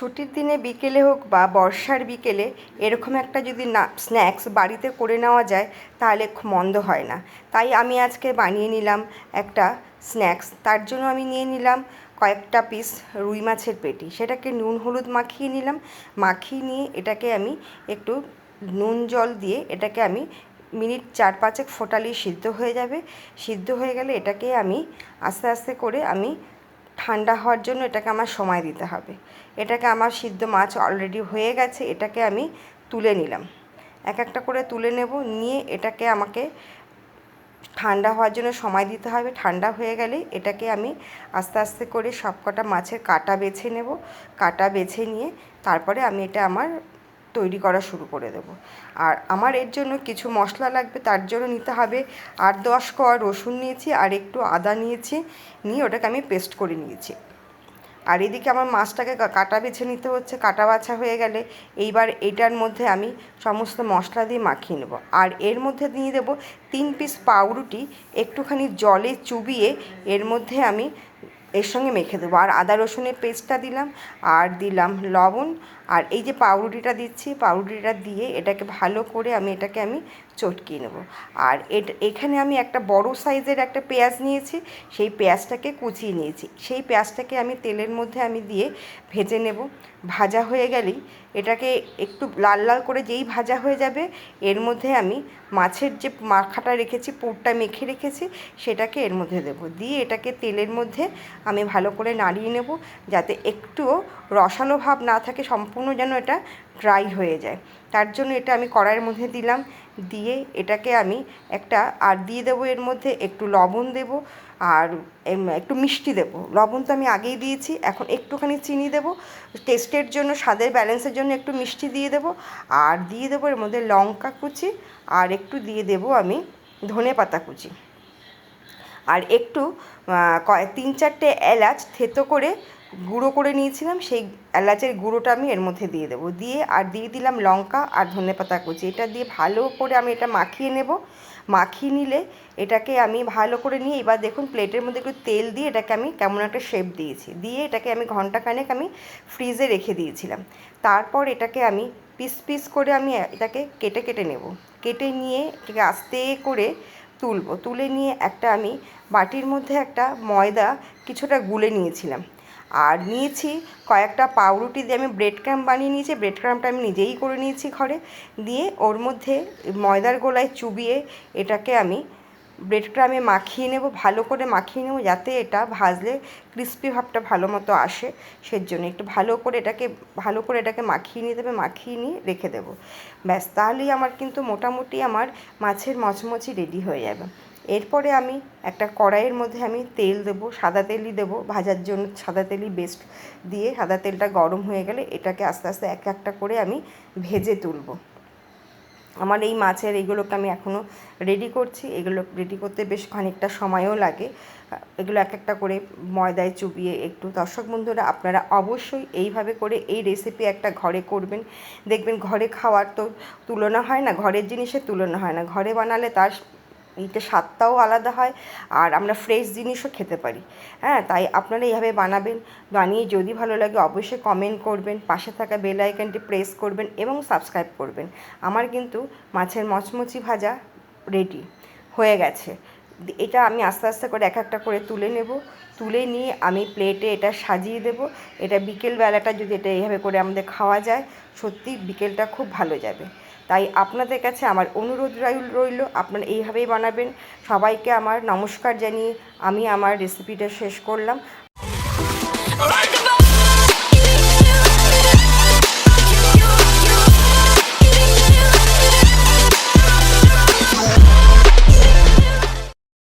ছুটির দিনে বিকেলে হোক বা বর্ষার বিকেলে এরকম একটা যদি না স্ন্যাক্স বাড়িতে করে নেওয়া যায়, তাহলে খুব মন্দ হয় না। তাই আমি আজকে বানিয়ে নিলাম একটা স্ন্যাক্স তার জন্য আমি নিয়ে নিলাম কয়েকটা পিস রুই মাছের পেটি। সেটাকে নুন হলুদ মাখিয়ে নিলাম। মাখিয়ে নিয়ে এটাকে আমি একটু নুন জল দিয়ে এটাকে আমি মিনিট চার পাঁচেক ফোটালি সিদ্ধ হয়ে যাবে। সিদ্ধ হয়ে গেলে এটাকে আমি আস্তে আস্তে করে আমি ঠান্ডা হওয়ার জন্য এটাকে আমার সময় দিতে হবে। এটাকে আমার সিদ্ধ মাছ অলরেডি হয়ে গেছে, এটাকে আমি তুলে নিলাম। এক একটা করে তুলে নেব, নিয়ে এটাকে আমাকে ঠান্ডা হওয়ার জন্য সময় দিতে হবে। ঠান্ডা হয়ে গেলে এটাকে আমি আস্তে আস্তে করে সব কটা মাছের কাটা বেছে নেব। কাটা বেছে নিয়ে তারপরে আমি এটা আমার তৈরি করা শুরু করে দেব। আর আমার এর জন্য কিছু মশলা লাগবে, তার জন্য নিতে হবে। আট দশ কোয়া রসুন নিয়েছি আর একটু আদা নিয়েছি, নিয়ে ওটাকে আমি পেস্ট করে নিয়েছি। আর এদিকে আমার মাছটাকে কাটা বেছে নিতে হচ্ছে, কাটা বাছা হয়ে গেলে এইবার এইটার মধ্যে আমি সমস্ত মশলা দিয়ে মাখিয়ে নেব। আর এর মধ্যে দিয়ে দেবো তিন পিস পাউরুটি, একটুখানি জলে চুবিয়ে এর মধ্যে আমি এর সঙ্গে মেখে দেবো। আর আদা রসুনের পেস্টটা দিলাম, আর দিলাম লবণ আর এই যে পাউরুটিটা দিচ্ছি, পাউরুটিটা দিয়ে এটাকে ভালো করে আমি এটাকে আমি চটকিয়ে নেব। আর এখানে আমি একটা বড় সাইজের একটা পেঁয়াজ নিয়েছি, সেই পেঁয়াজটাকে কুচিয়ে নিয়েছি। সেই পেঁয়াজটাকে আমি তেলের মধ্যে আমি দিয়ে ভেজে নেব। ভাজা হয়ে গেলেই এটাকে একটু লাল লাল করে যেই ভাজা হয়ে যাবে, এর মধ্যে আমি মাছের যে মাখাটা রেখেছি, পুরটা মেখে রেখেছি, সেটাকে এর মধ্যে দেবো। দিয়ে এটাকে তেলের মধ্যে আমি ভালো করে নাড়িয়ে নেব, যাতে একটুও রসালো ভাব না থাকে, সম্পূর্ণ যেন এটা ড্রাই হয়ে যায়। তার জন্য এটা আমি কড়াইয়ের মধ্যে দিলাম। দিয়ে এটাকে আমি একটা, আর দিয়ে দেবো এর মধ্যে একটু লবণ দেবো আর একটু মিষ্টি দেবো। লবণ তো আমি আগেই দিয়েছি, এখন একটুখানি চিনি দেবো। টেস্টের জন্য, স্বাদের ব্যালেন্সের জন্য একটু মিষ্টি দিয়ে দেবো। আর দিয়ে দেবো এর মধ্যে লঙ্কা কুচি আর একটু দিয়ে দেবো আমি ধনে পাতা কুচি। আর একটু তিন চারটে এলাচ থেতো করে গুঁড়ো করে নিয়েছিলাম, সেই এলাচের গুঁড়োটা আমি এর মধ্যে দিয়ে দেবো। দিয়ে আর দিয়ে দিলাম লঙ্কা আর ধনেপাতা কুচি। এটা দিয়ে ভালো করে আমি এটা মাখিয়ে নেব। মাখিয়ে নিলে এটাকে আমি ভালো করে নিয়ে এবার দেখুন প্লেটের মধ্যে একটু তেল দিয়ে এটাকে আমি কেমন একটা শেপ দিয়েছি। দিয়ে এটাকে আমি ঘন্টাখানেক আমি ফ্রিজে রেখে দিয়েছিলাম। তারপর এটাকে আমি পিস পিস করে আমি এটাকে কেটে কেটে নেব। কেটে নিয়ে এটাকে আস্তে করে তুলবো। তুলে নিয়ে একটা আমি বাটির মধ্যে একটা ময়দা কিছুটা গুলে নিয়েছিলাম। আর নিয়েছি কয়েকটা পাউরুটি দিয়ে আমি ব্রেড ক্রাম্প বানিয়ে নিয়েছি। ব্রেড ক্রাম্পটা আমি নিজেই করে নিয়েছি ঘরে। দিয়ে ওর মধ্যে ময়দার গোলায় চুবিয়ে এটাকে আমি ব্রেড ক্রামে মাখিয়ে নেব, ভালো করে মাখিয়ে নেব যাতে এটা ভাজলে ক্রিস্পি ভাবটা ভালো মতো আসে। সেজন্য একটু ভালো করে এটাকে, ভালো করে এটাকে মাখিয়ে নিতে হবে, মাখিয়ে নিয়ে রেখে দেবো। ব্যাস, তাহলেই আমার কিন্তু মোটামুটি আমার মাছের মচমচি রেডি হয়ে যাবে। এরপরে আমি একটা কড়াইয়ের মধ্যে আমি তেল দেবো, সাদা তেলই দেবো, ভাজার জন্য সাদা তেলই বেস্ট দিয়ে সাদা তেলটা গরম হয়ে গেলে এটাকে আস্তে আস্তে এক একটা করে আমি ভেজে তুলবো। আমার এই মাছের এইগুলোকে আমি এখনও রেডি করছি। এগুলো রেডি করতে বেশ খানিকটা সময়ও লাগে। এগুলো এক একটা করে ময়দায় চুবিয়ে একটু। দর্শক বন্ধুরা, আপনারা অবশ্যই এইভাবে করে এই রেসিপি একটা ঘরে করবেন। দেখবেন ঘরে খাওয়ার তো তুলনা হয় না, ঘরের জিনিসের তুলনা হয় না। ঘরে বানালে তার এইটা স্বাদটাও আলাদা হয়, আর আমরা ফ্রেশ জিনিসও খেতে পারি। হ্যাঁ তাই আপনারা এইভাবে বানাবেন, বানিয়ে যদি ভালো লাগে অবশ্যই কমেন্ট করবেন, পাশে থাকা বেল আইকনটি প্রেস করবেন এবং সাবস্ক্রাইব করবেন। আমার কিন্তু মাছের মচমচি ভাজা রেডি হয়ে গেছে। এটা আমি আস্তে আস্তে করে এক একটা করে তুলে নেব। তুলে নিয়ে আমি প্লেটে এটা সাজিয়ে দেব। এটা বিকেলবেলাটা যদি এটা এইভাবে করে আমাদের খাওয়া যায়, সত্যি বিকেলটা খুব ভালো যাবে। তাই আপনাদের কাছে আমার অনুরোধ রইল আপনারা এইভাবেই বানাবেন সবাইকে আমার নমস্কার জানিয়ে আমি আমার রেসিপিটা শেষ করলাম.